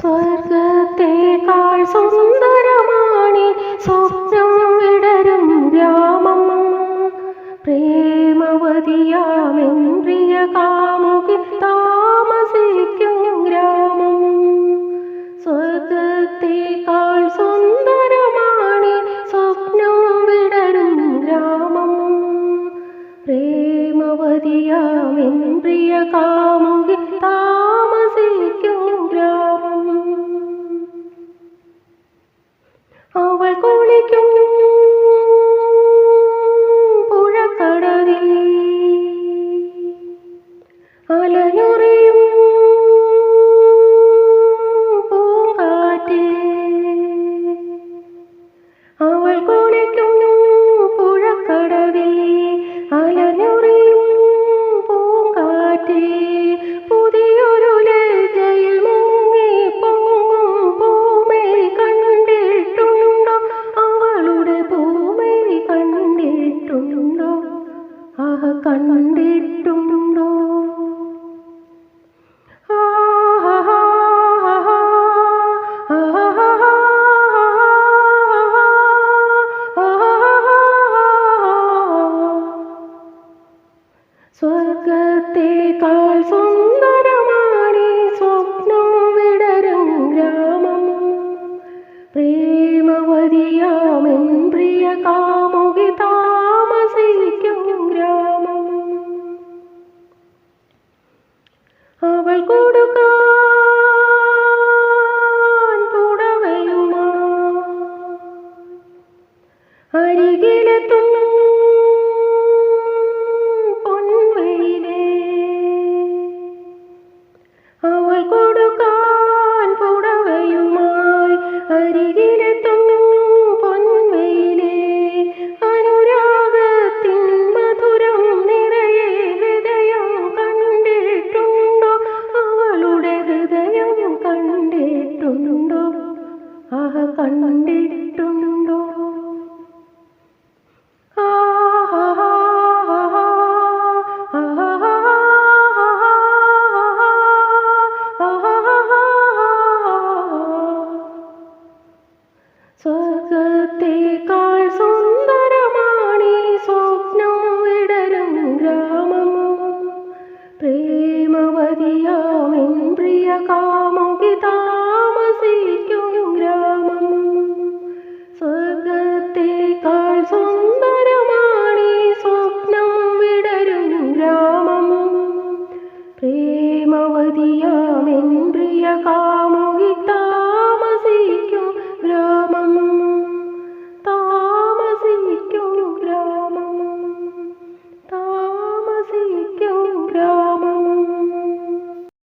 സ്വർഗത്തേക്കാൾ സുന്ദരമാണി സ്വപ്നം വിടരും ഗ്രാമം. പ്രേമവതിയാമെൻ പ്രിയ കാമുകി താമസിക്കും ഗ്രാമം. സ്വർഗത്തേക്കാൾ സുന്ദരമാണി സ്വപ്നം വിടരും ഗ്രാമം. പ്രേമവതിയാമെൻ പ്രിയ കാമുകി അലനുറിയും സ്വർഗത്തേക്കാൾ സുന്ദരമാണ് സ്വപ്നം വിടരും ഗ്രാമം പ്രേമവതിയാമെൻ പ്രിയ കാമുകി താമസിക്കും ഗ്രാമം അവൾ കൊടുക്കാൻ അവളുടെ